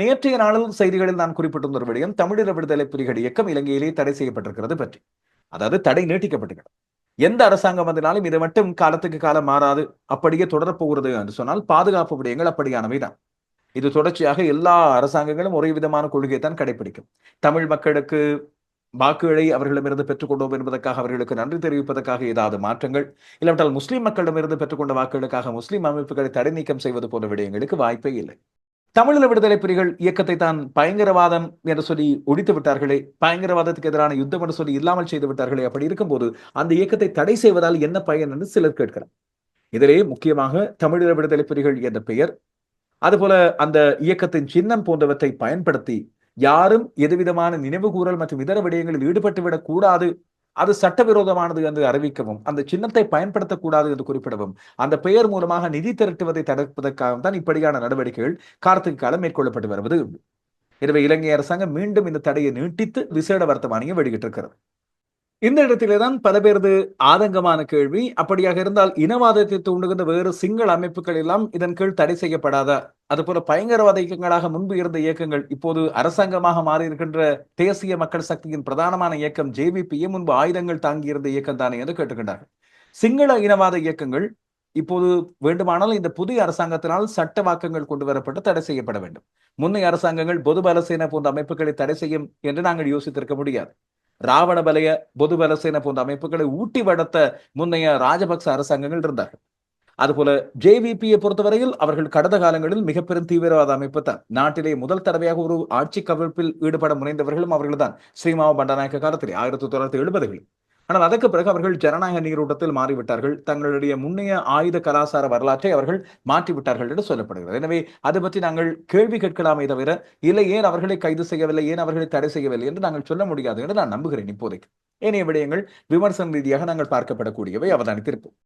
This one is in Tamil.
நேற்றைய நாளில் செய்திகளில் நான் குறிப்பிட்டிருந்த ஒரு விடயம் தமிழீழ விடுதலை புலிகள் இயக்கம் இலங்கையிலே தடை செய்யப்பட்டிருக்கிறது பற்றி. அதாவது தடை நீட்டிக்கப்பட்டுகிறது. எந்த அரசாங்கம் வந்தாலும் இது மட்டும் காலத்துக்கு காலம் மாறாது அப்படியே தொடரப்போகிறது என்று சொன்னால் பாதுகாப்பு விடயங்கள் அப்படியானவைதான் இது தொடர்ச்சியாக எல்லா அரசாங்கங்களும் ஒரே விதமான கொள்கையை தான் கடைபிடிக்கும் தமிழ் மக்களுக்கு வாக்குகளை அவர்களிடமிருந்து பெற்றுக்கொண்டோம் என்பதற்காக அவர்களுக்கு நன்றி தெரிவிப்பதற்காக ஏதாவது மாற்றங்கள் இல்லாவிட்டால் முஸ்லீம் மக்களிடமிருந்து பெற்றுக்கொண்ட வாக்குகளுக்காக முஸ்லீம் அமைப்புகளை தடை நீக்கம் செய்வது போன்ற விடயங்களுக்கு வாய்ப்பே இல்லை. தமிழீழ விடுதலை புலிகள் இயக்கத்தை தான் பயங்கரவாதம் என்று சொல்லி ஒழித்து விட்டார்களே. பயங்கரவாதத்துக்கு எதிரான யுத்தம் என்று சொல்லி இல்லாமல் செய்து விட்டார்களே அப்படி இருக்கும்போது அந்த இயக்கத்தை தடை செய்வதால் என்ன பயன் என்று சிலர் கேட்கிறார். இதிலே முக்கியமாக தமிழீழ விடுதலை புலிகள் என்ற பெயர் அதுபோல அந்த இயக்கத்தின் சின்னம் போன்றவற்றை பயன்படுத்தி யாரும் எதுவிதமான நினைவு கூறல் மற்றும் இதர விடயங்களில் ஈடுபட்டுவிடக் கூடாது அது சட்டவிரோதமானது என்று அறிவிக்கவும் அந்த சின்னத்தை பயன்படுத்தக்கூடாது என்று குறிப்பிடவும் அந்த பெயர் மூலமாக நிதி திரட்டுவதை தடுப்பதற்காக தான் இப்படியான நடவடிக்கைகள் கார்த்திகை காலம் மேற்கொள்ளப்பட்டு வருவது. உண்டு எனவே இலங்கை அரசாங்கம் மீண்டும் இந்த தடையை நீட்டித்து விசேட வர்த்தமானியை வெளியிட்டிருக்கிறது. இந்த இடத்திலே தான் பல பேரது ஆதங்கமான கேள்வி. அப்படியாக இருந்தால் இனவாதத்தை தூண்டுகின்ற வேறு சிங்கள அமைப்புகள் எல்லாம் இதன் கீழ் தடை செய்யப்படாத. அதுபோல பயங்கரவாத இயக்கங்களாக முன்பு இருந்த இயக்கங்கள் இப்போது அரசாங்கமாக மாறியிருக்கின்ற தேசிய மக்கள் சக்தியின் பிரதானமான இயக்கம் ஜேவிபியே முன்பு ஆயுதங்கள் தாங்கியிருந்த இயக்கம் தானே என்று கேட்டுக்கின்றார்கள் சிங்கள இனவாத இயக்கங்கள் இப்போது வேண்டுமானால் இந்த புதிய அரசாங்கத்தினால் சட்ட வாக்கங்கள் கொண்டு வரப்பட்டு தடை செய்யப்பட வேண்டும். முன்னைய அரசாங்கங்கள் பொது பலசேன போன்ற அமைப்புகளை தடை செய்யும் என்று நாங்கள் யோசித்திருக்க முடியாது. ராவண பலய பொது பலசேன போன்ற அமைப்புகளை ஊட்டி வளர்த்த முன்னைய ராஜபக்ச அரசாங்கங்கள் இருந்தார்கள். அதுபோல ஜேவிபியை பொறுத்தவரையில் அவர்கள் கடந்த காலங்களில் மிக பெரும் தீவிரவாத அமைப்பு தான். நாட்டிலே முதல் தடவையாக ஒரு ஆட்சி கவிழ்ப்பில் ஈடுபட முனைந்தவர்களும் அவர்கள் தான் ஸ்ரீமாவ பண்டநாயக்க காலத்திலே ஆயிரத்தி தொள்ளாயிரத்தி எழுபதுகளில். ஆனால் அதற்கு பிறகு அவர்கள் ஜனநாயக நீரோட்டத்தில் மாறிவிட்டார்கள். தங்களுடைய முன்னைய ஆயுத கலாச்சார வரலாற்றை அவர்கள் மாற்றிவிட்டார்கள் என்று சொல்லப்படுகிறது. எனவே அதை பற்றி நாங்கள் கேள்வி கேட்கலாமே தவிர இல்லை ஏன் அவர்களை கைது செய்யவில்லை ஏன் அவர்களை தடை செய்யவில்லை என்று நாங்கள் சொல்ல முடியாது என்று நான் நம்புகிறேன் இப்போதைக்கு. ஏனைய விடயங்கள் விமர்சன ரீதியாக நாங்கள் பார்க்கப்படக்கூடியவை. அவதானித்திருப்போம்.